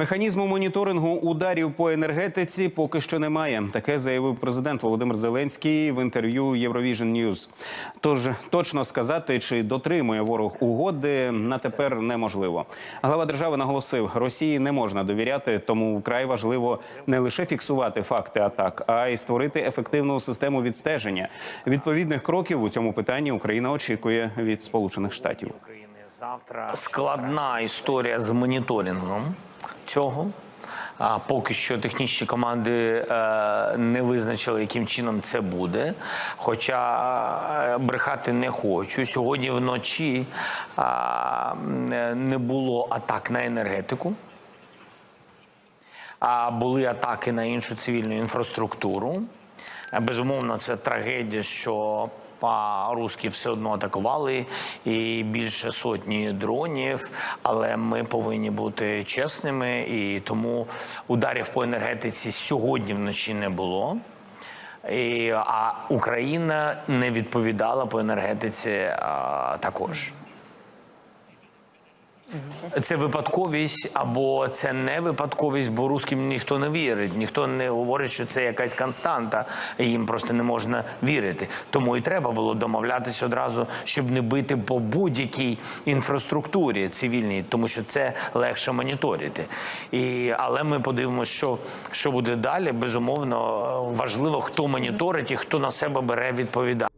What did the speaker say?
Механізму моніторингу ударів по енергетиці поки що немає. Таке заявив президент Володимир Зеленський в інтерв'ю Eurovision News. Тож точно сказати, чи дотримує ворог угоди, на тепер неможливо. Глава держави наголосив, Росії не можна довіряти, тому вкрай важливо не лише фіксувати факти атак, а й створити ефективну систему відстеження. Відповідних кроків у цьому питанні Україна очікує від Сполучених Штатів. Завтра складна історія з моніторингом цього. А поки що технічні команди е, не визначили, яким чином це буде. Хоча е, брехати не хочу. Сьогодні вночі е, не було атак на енергетику. А були атаки на іншу цивільну інфраструктуру. Безумовно, це трагедія, що а, русські все одно атакували і більше сотні дронів. Але ми повинні бути чесними, і тому ударів по енергетиці сьогодні вночі не було. І, а Україна не відповідала по енергетиці а, також. Це випадковість або це не випадковість, бо русським ніхто не вірить, ніхто не говорить, що це якась константа, і їм просто не можна вірити. Тому і треба було домовлятися одразу, щоб не бити по будь-якій інфраструктурі цивільній, тому що це легше моніторити. І, але ми подивимося, що, що буде далі. Безумовно, важливо, хто моніторить і хто на себе бере відповідальність.